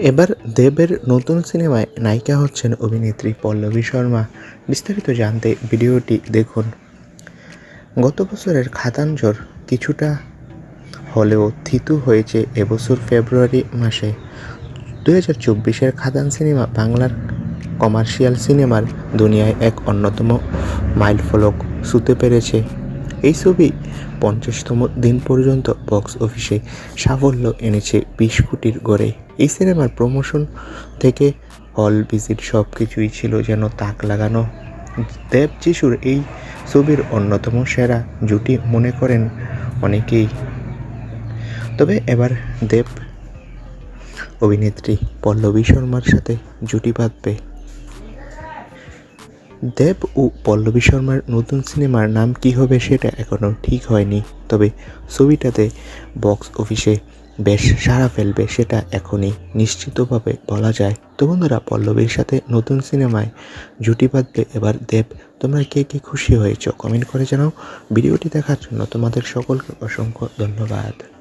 এবার দেবের নতুন সিনেমায় নায়িকা হচ্ছেন অভিনেত্রী পল্লবী শর্মা। বিস্তারিত জানতে ভিডিওটি দেখুন। গত বছরের খাতাঞ্জর কিছুটা হলেও থিতু হয়েছে এবছর ফেব্রুয়ারি মাসে। দু হাজার চব্বিশের খাদান সিনেমা বাংলার কমার্শিয়াল সিনেমার দুনিয়ায় এক অন্যতম মাইলফলক ছুঁতে পেরেছে। এই ছবি পঞ্চাশতম দিন পর্যন্ত বক্স অফিসে সাফল্য এনেছে বিশ কোটির গড়ে। এই সিনেমার প্রমোশন থেকে হল ভিজিট সব কিছুই ছিল যেন তাক লাগানো। দেব যিশুর এই ছবির অন্যতম সেরা জুটি মনে করেন অনেকেই। তবে এবার দেব অভিনেত্রী পল্লবী শর্মার সাথে জুটি বাঁধবে দেব ও পল্লবী শর্মার নতুন সিনেমার নাম কী হবে সেটা এখনও ঠিক হয়নি। তবে ছবিটাতে বক্স অফিসে বেশ সাড়া ফেলবে সেটা এখনই নিশ্চিতভাবে বলা যায়। তো বন্ধুরা, পল্লবীর সাথে নতুন সিনেমায় জুটি বাঁধবে এবার দেব। তোমরা কে কে খুশি হয়েছ কমেন্ট করে জানাও। ভিডিওটি দেখার জন্য তোমাদের সকলকে অসংখ্য ধন্যবাদ।